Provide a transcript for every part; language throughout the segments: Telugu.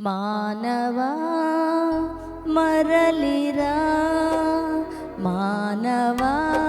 మానవా మరలిరా. మానవా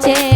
chain.